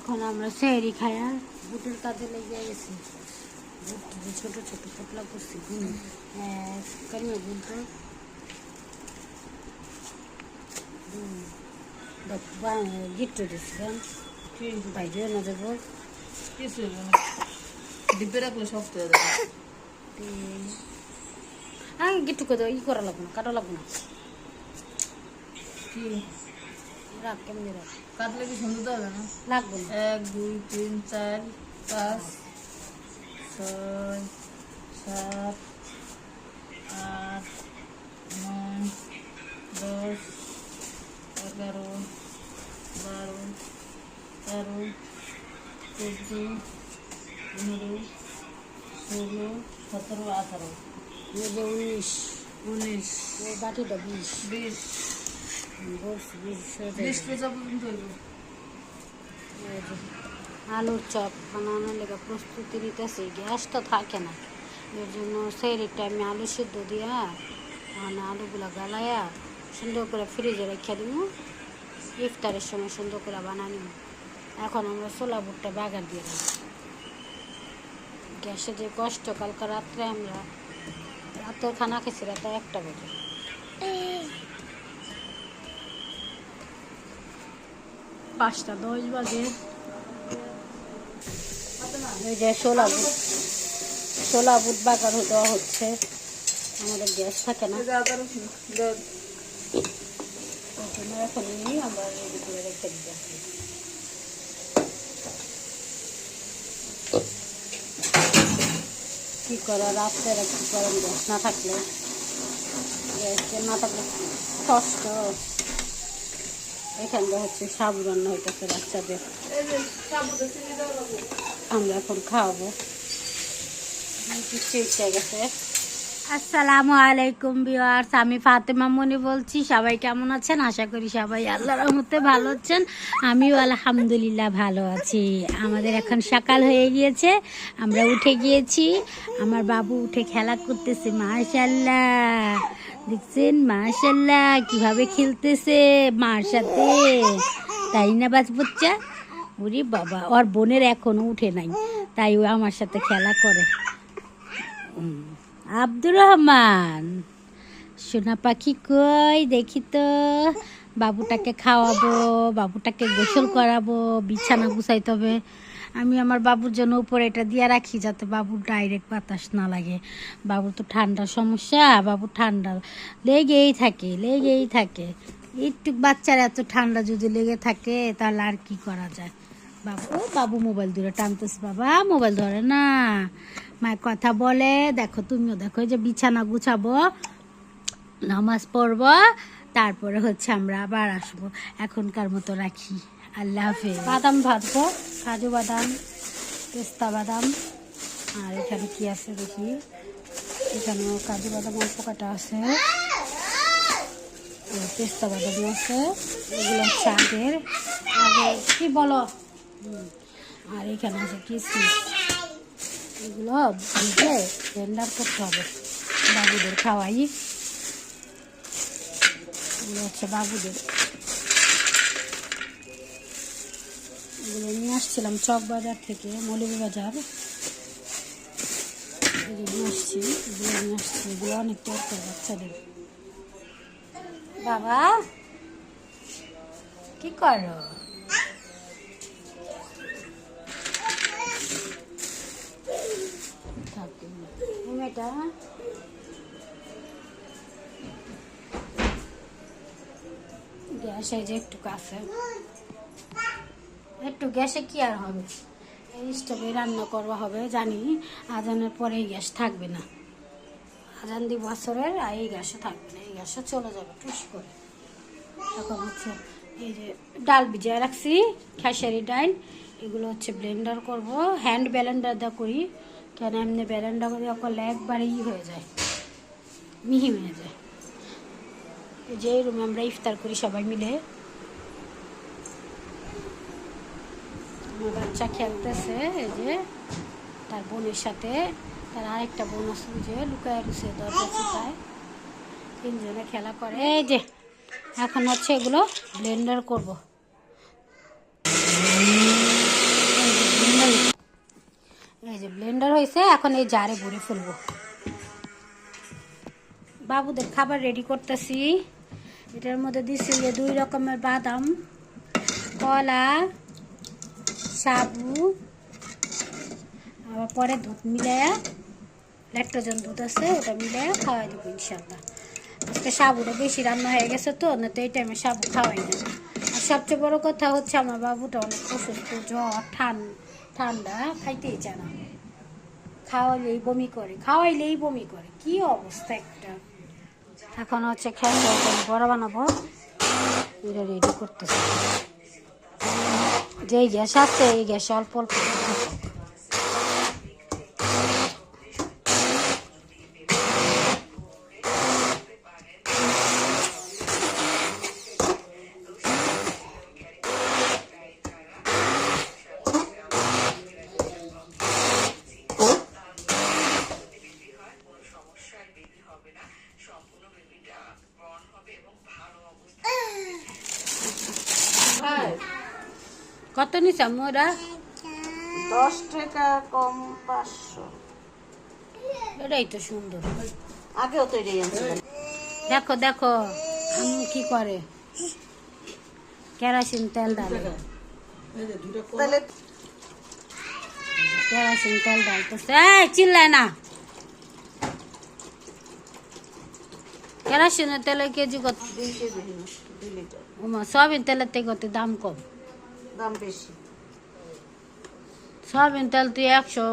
এখন আমরা সেহরি খায়া বুটের কাজে লেগে গেছি। ছোট ছোট পোটলা করছি এক কারিমা বুলতো গিট্টু দিচ্ছিলাম বাইরে না দেবো। কিছু হইব না। ডিব্বে রাখলে শক্ত হয়ে যাবে। হ্যাঁ গিট্টু করে ই করা লাগবো না কাটা লাগবো না। কি? রাখ কেমনি রাখ। কাটলে কি সুন্দর হবে না? লাগবো এক দুই তিন চার পাঁচ ছয় সাত আট নয় দশ এগারো বারো তেরো চোদ্দ পনেরো ষোলো সতেরো আঠারো। উনিশ। উনিশ। বাটিটা বিশ। বিশ। আলুর চপ বানানোর লেগে প্রস্তুতি নিতেছি, গ্যাস তো থাকে না। এর জন্য সেই টাইমে আলু সিদ্ধ দিয়া মানে আলুগুলো গালায়া সুন্দর করে ফ্রিজে রেখে দিব। ইফতারের সময় সুন্দর করে বানানি এখন আমরা ছোলা বুটটা বাগার দিয়ে দেবো গ্যাসে যে কষ্ট, কালকে রাত্রে আমরা রাতের খানা খেয়েছি, রাতে একটা বাজে। পাঁচটা, দশ বাজে। এই যে ছোলা বুট। ছোলা বুট বাগার দেওয়া হচ্ছে। আমাদের গ্যাস থাকে না। ওই এখন আমরা রেখে দিচ্ছি কি করা, রাত্রে কি করেন গ্যাস না থাকলে। গ্যাস না থাকলে কষ্ট। এখানটা হচ্ছে সাবু রান্না হইতেছে বাচ্চাদের। আমরা এখন খাওয়াবো। আসসালামু আলাইকুম বিওয়ার্স আমি ফাতেমা মনি বলছি। সবাই কেমন আছেন? আশা করি সবাই আল্লাহ রহমতে ভালো আছেন। আমিও আলহামদুলিল্লাহ ভালো আছি। আমাদের এখন সকাল হয়ে গিয়েছে। আমরা উঠে গিয়েছি। আমার বাবু উঠে খেলা করতেছে মাশাল্লাহ দেখছেন? মাশাল্লাহ কীভাবে খেলতেছে মার সাথে তাই না বাস বাচ্চা ওরে বাবা, ওর বোনের এখনও উঠে নাই, তাই ও আমার সাথে খেলা করে। আব্দুর রহমান, সোনা পাখি কই? দেখি তো, বাবুটাকে খাওয়াবো, বাবুটাকে গোসল করাবো, বিছানা গুছাইতে হবে। আমি আমার বাবুর জন্য উপরে এটা দিয়ে রাখি যাতে বাবুর ডাইরেক্ট বাতাস না লাগে। বাবুর তো ঠান্ডার সমস্যা বাবু ঠান্ডা লেগেই থাকে লেগেই থাকে। একটু বাচ্চার এত ঠান্ডা যদি লেগে থাকে, তাহলে আর কি করা যায়? বাবু বাবু মোবাইল দূরে টানতেছে, বাবা মোবাইল ধরে না। মায়ের কথা বলে, দেখো তুমিও দেখো যে বিছানা গুছাবো, নামাজ পড়ব, তারপরে হচ্ছে আমরা আবার আসব। এখনকার মতো রাখি। আল্লাহ হাফেজ। বাদাম ভাজবো, কাজু বাদাম, পেস্তা বাদাম, আর এখানে কি আছে দেখি? এখানেও কাজু বাদাম অল্প কাটা আছে পেস্তা বাদাম আছে, এগুলো আগের। আগে কি বলো? আর এখানে আছে কিসমিস। এগুলো ভেজে ব্লেন্ডার করতে হবে, বাবুদের খাওয়াই। এগুলো হচ্ছে বাবুদের। এগুলো নিয়ে আসছিলাম চক বাজার থেকে, মৌলভী বাজার। নিয়ে আসছি নিয়ে আসছি বাচ্চাদের। বাবা, কি করো? গ্যাস এই যে একটু কাছে। একটু গ্যাসে কি আর হবে? এই স্টোভে রান্না করবা হবে, জানি। আজানের পরে এই গ্যাস থাকবে না। আজান দি বছরের আর এই গ্যাসে থাকবে না। এই গ্যাসে চলে যাবে, টুস করে। এখন হচ্ছে এই যে ডাল ভিজিয়ে রাখছি, খেসারি ডাল এগুলো হচ্ছে ব্লেন্ডার করব। হ্যান্ড ব্লেন্ডার দা করি, কেন এমনি ব্লেন্ডার দিয়ে করলে একবারে ই হয়ে যায়, মিহি হয়ে যায়। যে রুমে আমরা ইফতার করি সবাই মিলে। আমার বাচ্চা খেলতেছে, এই যে তার বোনের সাথে। তার আরেকটা বোন আছে যে লুকায় রুসে, দরজা চিপায়। তিনজনে খেলা করে। এই যে, এখন হচ্ছে এগুলো ব্লেন্ডার করব। এই যে ব্লেন্ডার হয়েছে, এখন এই জারে ভরে ফেলব। বাবুদের খাবার রেডি করতেছি। এটার মধ্যে দিচ্ছি দুই রকমের বাদাম, কলা সাবু, আবার পরে দুধ মিলাইয়া ল্যাক্টোজেন দুধ আছে, ওটা মিলাইয়া খাওয়াই দেবো ইনশাল্লাহ আজকে সাবুটা বেশি রান্না হয়ে গেছে তো না তো এই টাইমে সাবু খাওয়াই না। আর সবচেয়ে বড় কথা হচ্ছে আমার বাবুটা অনেক অসুস্থ, জ্বর, ঠান, ঠান্ডা, খাইতেই চায় না। খাওয়াইলেই বমি করে, খাওয়াইলেই বমি করে, কি অবস্থা একটা। এখন হচ্ছে খেয়ে বড় বানাবো, এটা রেডি করতেছি। যেই গ্যাস আছে এই গ্যাসে অল্প অল্প করতেছি। কত নিছে মোরা দশ টাকা কম পাঁচশো। এটাই তো সুন্দর। আগেও তো এটাই দেখো দেখো আম্মু কি করে? কেরাসিন তেল ডালে। কেরাসিন তেল ডালতেছে। এই চিল্লায় না। কেরাসিনের তেলের কেজি কত? সয়াবিন তেলের থেকে কত দাম কম? দাম বেশি। সয়াবিন তেল তুই একশো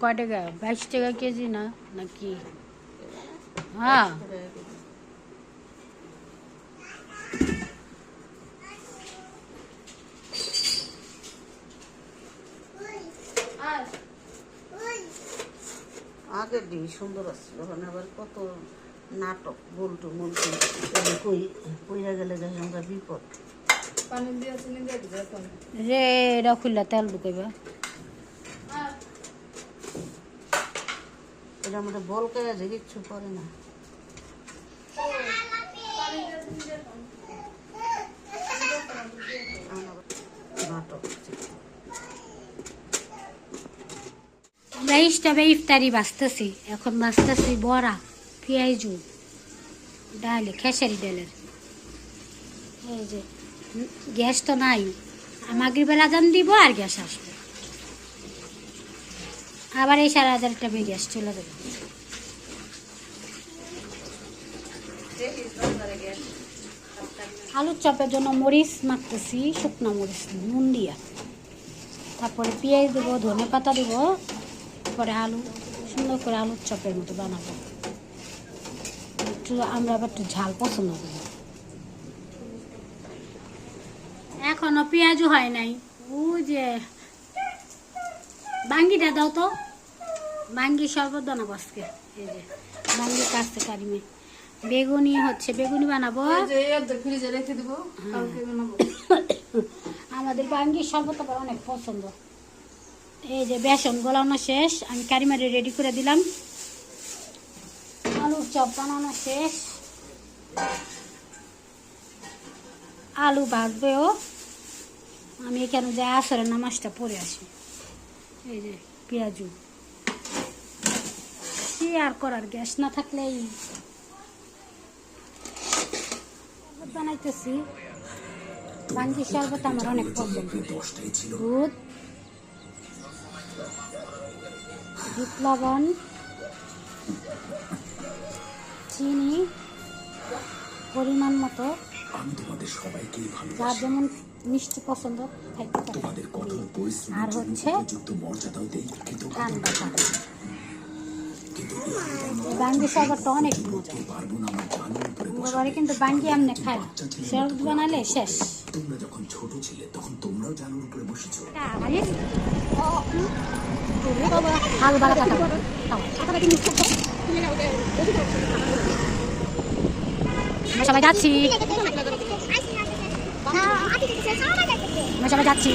কয় টাকা? বাইশ টাকা কেজি না নাকি? হ্যাঁ। আগের দিন সুন্দর আসছিল এখন আবার কত নাটক বল্টু মল্টু কই কইরা গেলে আমরা বিপদ। রে এটা খুললা তেল ঢুকাইবা। এটা আমাদের বল করে যে কিচ্ছু করে না। আমরা হিসাবে ইফতারি বাঁচতেছি এখন বাঁচতেছি বড়া পেঁয়াজু ডালে খেসারি ডালের। এই যে গ্যাস তো নাই। আমাগের বেলা জান দিব আর গ্যাস আসবে। আবার এই সাড়ে হাজার টাকা গ্যাস চলে যাবে আলুর চপের জন্য মরিচ মাখতেছি, শুকনো মরিচ নুন দিয়া। তারপরে পেঁয়াজ দেবো, ধনে পাতা দেবো পরে আলু, সুন্দর করে আলুর চপের মতো বানাবো। একটু আমরা আবার একটু ঝাল পছন্দ করি। এখনও পেঁয়াজও হয় নাই। ও যে বাঙ্গিটা দাও তো। বাঙ্গি শরবত বানাবো আজকে। এই যে বাঙ্গি কাটতে কারিমে। বেগুনি হচ্ছে বেগুনি বানাবো। ফ্রিজে রেখে দিব আমাদের বাঙ্গির শরবত অনেক পছন্দ। এই যে বেসন গলানো শেষ। আমি কারিমারে রেডি করে দিলাম। আলুর চপ বানানো শেষ। আলু ভাজবেও আমি এখানে যে আসরের নামাজটা পড়ে আসি। এই যে পেঁয়াজু। কি আর করার গ্যাস না থাকলেই বানাইতেছি। বাঙ্গি শরবত আমার অনেক পছন্দ। দুধ বিট লবণ চিনি পরিমাণ মতো। যার যেমন মিষ্টি পছন্দ খাইতে আর হচ্ছে ঠান্ডা বাঙ্গি শরবতটা অনেক মজা কিন্তু বাঙ্গি এমনি না শরবত বানালে শেষ তোমরা যখন ছোট ছিলে তখন তোমরাও জানুর উপরে বসেছো সবাই যাচ্ছি আমরা সবাই যাচ্ছি।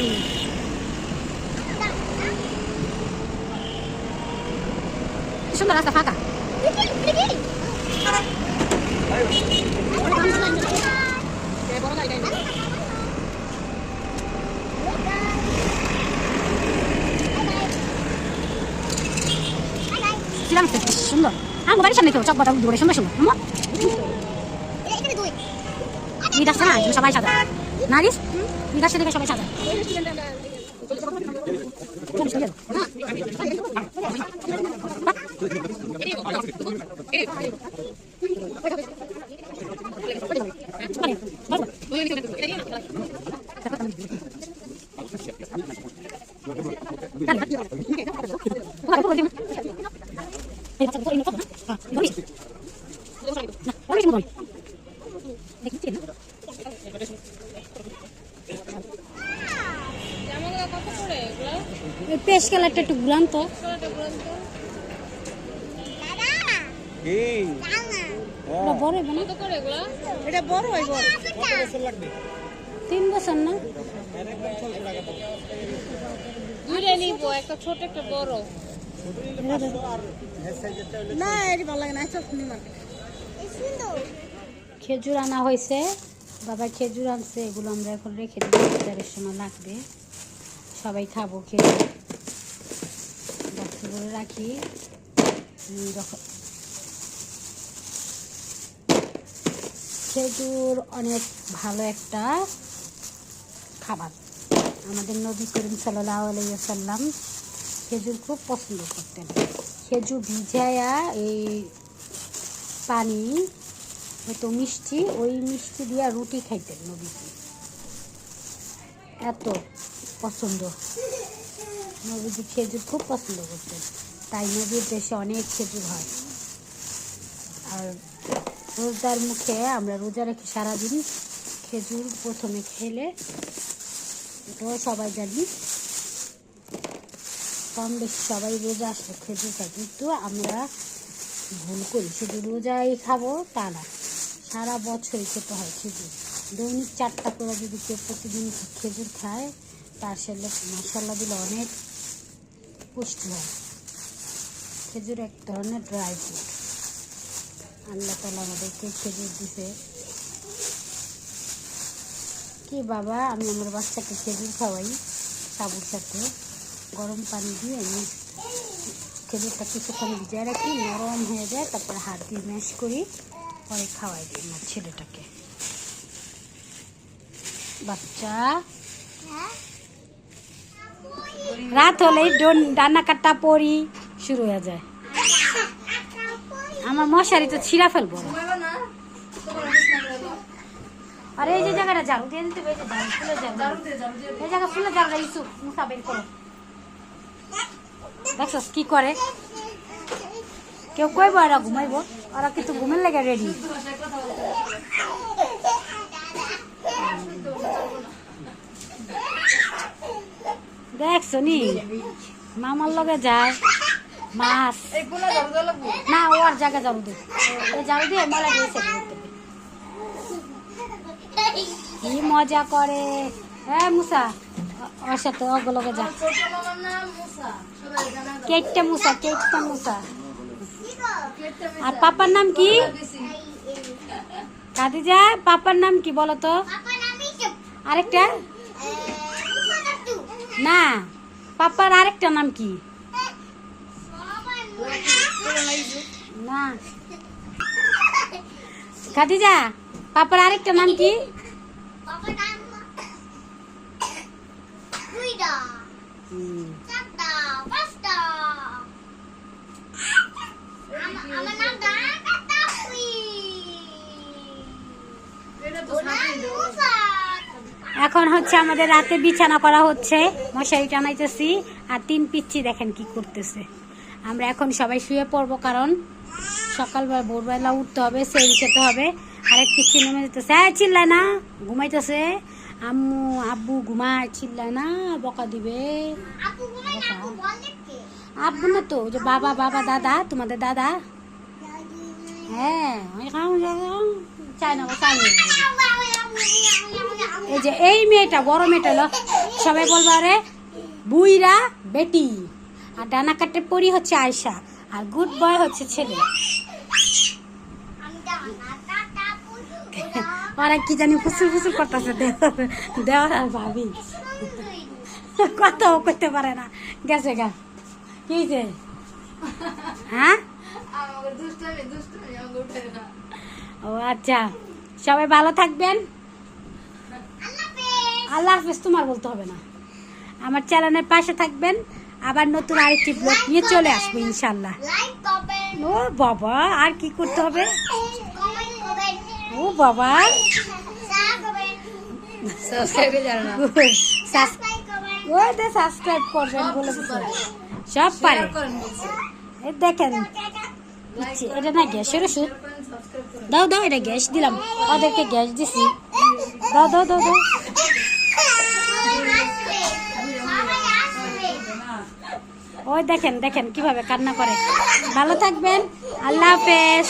সুন্দর রাস্তা ফাঁকা। আনছে সুন্দর। আমার বাড়ির সামনে তো চক বাতা দৌড়ে সুন্দর। সুন্দর এই সবাই সাজা ঈদ আসছে দেখে সবাই সাজা পেশ কালারটা একটু ঘুরান তো। বড় হবে না? এটা বড় তিন বছর না? দুইটা নিবো একটা ছোট একটা বড়। না এটি ভালো লাগে না খেজুর আনা হয়েছে বাবা খেজুর আনছে এগুলো আমরা এখন রেখে দেবো ইফতারের সময় লাগবে। সবাই খাব খেজুর। করে রাখি। যখন খেজুর অনেক ভালো একটা খাবার। আমাদের নবী করিম সাল্লাহ আলাইসাল্লাম খেজুর খুব পছন্দ করতেন। খেজুর ভিজায়া এই পানি, হয়তো মিষ্টি, ওই মিষ্টি দিয়া রুটি খাইতেন নবীজি। এত পছন্দ। নবীজি খেজুর খুব পছন্দ করতেন। তাই নবীর দেশে অনেক খেজুর হয়। আর রোজার মুখে আমরা রোজা রেখে সারাদিন খেজুর প্রথমে খেলে এটাও সবাই জানি কম বেশি সবাই রোজা আসলে খেজুর খাই কিন্তু আমরা ভুল করি। শুধু রোজাই খাব তা না, সারা বছরই খেতে হয় খেজুর। দৈনিক চারটা করে যদি কেউ প্রতিদিন খেজুর খায়, তার সাথে মশলা দিলে অনেক পুষ্টি হয় খেজুর এক ধরনের ড্রাই ফ্রুট আল্লাহ তালা আমাদেরকে খেজুর দিছে। কি বাবা, আমি আমার বাচ্চাকে খেজুর খাওয়াই সাবুর সাথে। গরম পানি দিয়ে আমি খেজুরটা কিছুক্ষণ ভিজিয়ে রাখি, নরম হয়ে যায়, তারপরে হাত দিয়ে ম্যাশ করি, পরে খাওয়াই দিই আমার ছেলেটাকে। বাচ্চা। রাত হলেই ডান্না ডানা কাটা পরি শুরু হয়ে যায়। আমার মশারি তো ছিঁড়া ফেলব। আর এই যে জায়গাটা দিয়ে দিতে এই জায়গা ইসু মুসা বের করো। দেখছস কি করে? কেউ কইব এরা ঘুমাইব? ওরা কিন্তু ঘুমের লেগে রেডি দেখছ নি? মামার লগে যায় মাছ। না ওর জায়গা যাব দে। যাব দিয়ে মলা দিয়েছে কি মজা করে। হ্যাঁ মুসা ওর সাথে ওগুলোকে যা। কেকটা মুসা কেকটা মুসা। আর পাপার নাম কি? কাদিজা পাপার নাম কি বলো তো আরেকটা? না পাপার আরেকটা নাম কি? না। খাদিজা পাপার আরেকটা নাম কি? হুম, এখন হচ্ছে আমাদের রাতে বিছানা করা হচ্ছে। মশারি টানাইতেছি আর তিন পিচ্ছি দেখেন কি করতেছে। আমরা এখন সবাই শুয়ে পড়ব কারণ সকালবেলা ভোরবেলা উঠতে হবে সেই খেতে হবে। আরেক পিচ্ছি নেমে যেতেছে। হ্যাঁ চিল্লায় না ঘুমাইতেছে। আম্মু আব্বু ঘুমায় চিল্লায় না বকা দিবে। আব্বু না তো যে বাবা বাবা দাদা তোমাদের দাদা। হ্যাঁ চায় না চায় না। এই যে এই মেয়েটা বড় মেয়েটা হলো সবাই বলব আরে বুইরা বেটি। আর ডানা কাটে পরি হচ্ছে আয়সা আর গুড বয় হচ্ছে ছেলে। ওরা কি জানি ফুসুল ফুসুল করতেছে দেওয়ার আর ভাবি। কথা করতে পারে না। গেছে গা। কি হয়েছে হ্যাঁ? ও আচ্ছা সবাই ভালো থাকবেন। আল্লাহ হাফেজ তোমার বলতে হবে না। আমার চ্যানেলের পাশে থাকবেন আবার নতুন আরেকটি ব্লগ নিয়ে চলে আসব ইনশাল্লাহ ও বাবা আর কি করতে হবে? ও বাবা। সাবস্ক্রাইবে করবেন দে সাবস্ক্রাইব করবেন বলে সব পারে। দেখেন এটা না গ্যাসের ওষুধ? দাও দাও এটা গ্যাস দিলাম। ওদেরকে গ্যাস দিছি। দাও দাও দাও দাও সবাই আসবে সবাই আসবে ওই দেখেন দেখেন কীভাবে কান্না করে। ভালো থাকবেন আল্লাহ হাফেজ।